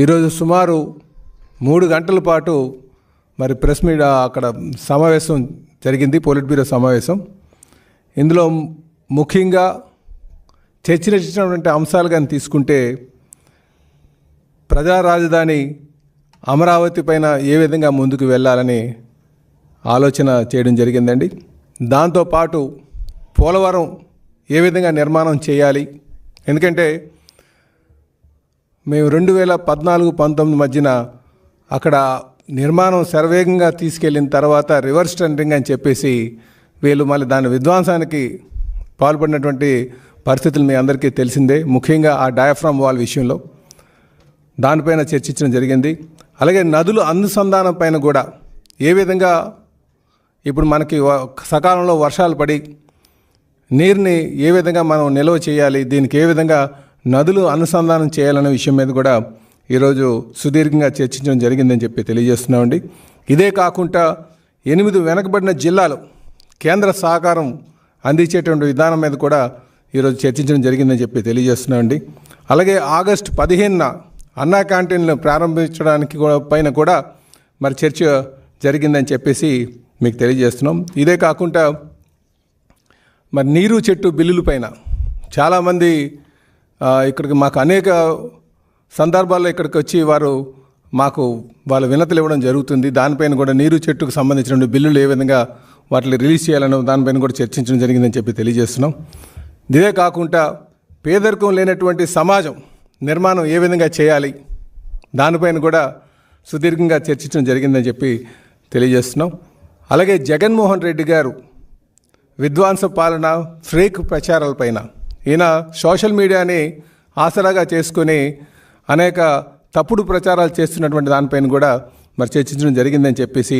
ఈరోజు సుమారు మూడు గంటల పాటు మరి ప్రెస్ మీట్ అక్కడ సమావేశం జరిగింది పోలిట్ బ్యూరో సమావేశం. ఇందులో ముఖ్యంగా చర్చించినటువంటి అంశాలు కానీ తీసుకుంటే ప్రజా రాజధాని అమరావతి పైన ఏ విధంగా ముందుకు వెళ్ళాలని ఆలోచన చేయడం జరిగిందండి. దాంతోపాటు పోలవరం ఏ విధంగా నిర్మాణం చేయాలి? ఎందుకంటే మేము రెండు వేల పద్నాలుగు పంతొమ్మిది మధ్యన అక్కడ నిర్మాణం శరవేగంగా తీసుకెళ్ళిన తర్వాత రివర్స్ టెండరింగ్ అని చెప్పేసి వీళ్ళు మళ్ళీ దాని విధ్వంసానికి పాల్పడినటువంటి పరిస్థితులు మీ అందరికీ తెలిసిందే. ముఖ్యంగా ఆ డయాఫ్రామ్ వాల్ విషయంలో దానిపైన చర్చించడం జరిగింది. అలాగే నదుల అనుసంధానం పైన కూడా ఏ విధంగా ఇప్పుడు మనకి సకాలంలో వర్షాలు పడి నీరుని ఏ విధంగా మనం నిల్వ చేయాలి దీనికి ఏ విధంగా నదులు అనుసంధానం చేయాలనే విషయం మీద కూడా ఈరోజు సుదీర్ఘంగా చర్చించడం జరిగిందని చెప్పి తెలియజేస్తున్నామండి. ఇదే కాకుండా ఎనిమిది వెనకబడిన జిల్లాలు కేంద్ర సహకారం అందించేటువంటి విధానం మీద కూడా ఈరోజు చర్చించడం జరిగిందని చెప్పి తెలియజేస్తున్నామండి. అలాగే ఆగస్టు పదిహేనున అన్నా క్యాంటీన్లు ప్రారంభించడానికి కూడా పైన కూడా మరి చర్చ జరిగిందని చెప్పేసి మీకు తెలియజేస్తున్నాం. ఇదే కాకుండా మరి నీరు చెట్టు బిల్లుల పైన చాలామంది ఇక్కడికి మాకు అనేక సందర్భాల్లో ఇక్కడికి వచ్చి వారు మాకు వాళ్ళ వినతులు ఇవ్వడం జరుగుతుంది. దానిపైన కూడా నీరు చెట్టుకు సంబంధించిన బిల్లులు ఏ విధంగా వాటిని రిలీజ్ చేయాలనో దానిపైన కూడా చర్చించడం జరిగిందని చెప్పి తెలియజేస్తున్నాం. ఇదే కాకుండా పేదరికం లేనటువంటి సమాజం నిర్మాణం ఏ విధంగా చేయాలి దానిపైన కూడా సుదీర్ఘంగా చర్చించడం జరిగిందని చెప్పి తెలియజేస్తున్నాం. అలాగే జగన్మోహన్ రెడ్డి గారు విద్వాంస పాలన ఫ్రేక్ ప్రచారాలపైన ఈయన సోషల్ మీడియాని ఆసరాగా చేసుకొని అనేక తప్పుడు ప్రచారాలు చేస్తున్నటువంటి దానిపైన కూడా మరి చర్చించడం జరిగిందని చెప్పేసి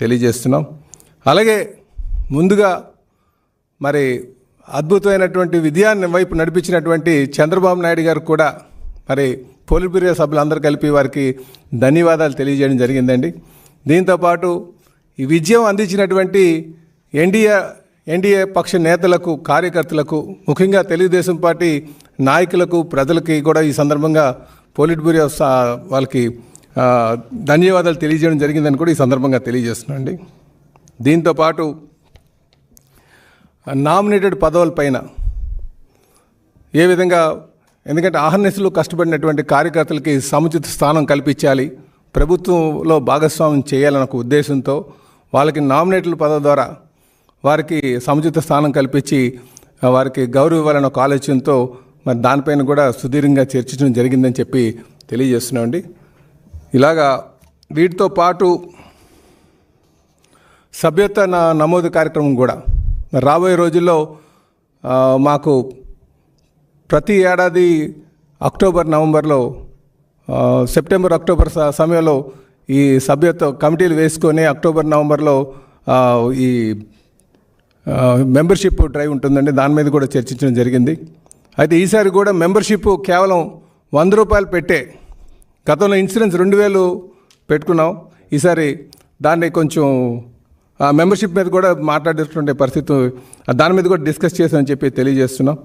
తెలియజేస్తున్నాం. అలాగే ముందుగా మరి అద్భుతమైనటువంటి విజయాన్ని వైపు నడిపించినటువంటి చంద్రబాబు నాయుడు గారు కూడా మరి పోలిట్ బ్యూరో సభ్యులందరూ కలిపి వారికి ధన్యవాదాలు తెలియజేయడం జరిగిందండి. దీంతోపాటు ఈ విజయం అందించినటువంటి ఎన్డీఏ ఎన్డీఏ పక్ష నేతలకు కార్యకర్తలకు ముఖ్యంగా తెలుగుదేశం పార్టీ నాయకులకు ప్రజలకి కూడా ఈ సందర్భంగా పోలిట్ బ్యూరో వాళ్ళకి ధన్యవాదాలు తెలియజేయడం జరిగిందని కూడా ఈ సందర్భంగా తెలియజేస్తున్నానండి దీంతోపాటు నామినేటెడ్ పదవులపైన ఏ విధంగా ఎందుకంటే ఆహర్నిశలు కష్టపడినటువంటి కార్యకర్తలకి సముచిత స్థానం కల్పించాలి ప్రభుత్వంలో భాగస్వామ్యం చేయాలన్న ఒక ఉద్దేశంతో వాళ్ళకి నామినేటెడ్ పదవి ద్వారా వారికి సముచిత స్థానం కల్పించి వారికి గౌరవ ఇవ్వాలన్న ఒక ఆలోచనతో మరి దానిపైన కూడా సుదీర్ఘంగా చర్చించడం జరిగిందని చెప్పి తెలియజేస్తున్నామండి ఇలాగా వీటితో పాటు సభ్యత నమోదు కార్యక్రమం కూడా. రాబోయే రోజుల్లో మాకు ప్రతి ఏడాది అక్టోబర్ నవంబర్లో సెప్టెంబర్ అక్టోబర్ సమయంలో ఈ సభ్యత్వ కమిటీలు వేసుకొని అక్టోబర్ నవంబర్లో ఈ మెంబర్షిప్ డ్రైవ్ ఉంటుందండి. దాని మీద కూడా చర్చించడం జరిగింది. అయితే ఈసారి కూడా మెంబర్షిప్ కేవలం వంద రూపాయలు పెట్టే గతంలో ఇన్సూరెన్స్ రెండు వేలు పెట్టుకున్నాం. ఈసారి దాన్ని కొంచెం మెంబర్షిప్ మీద కూడా మాట్లాడేటువంటి పరిస్థితి దాని మీద కూడా డిస్కస్ చేసామని చెప్పి తెలియజేస్తున్నాం.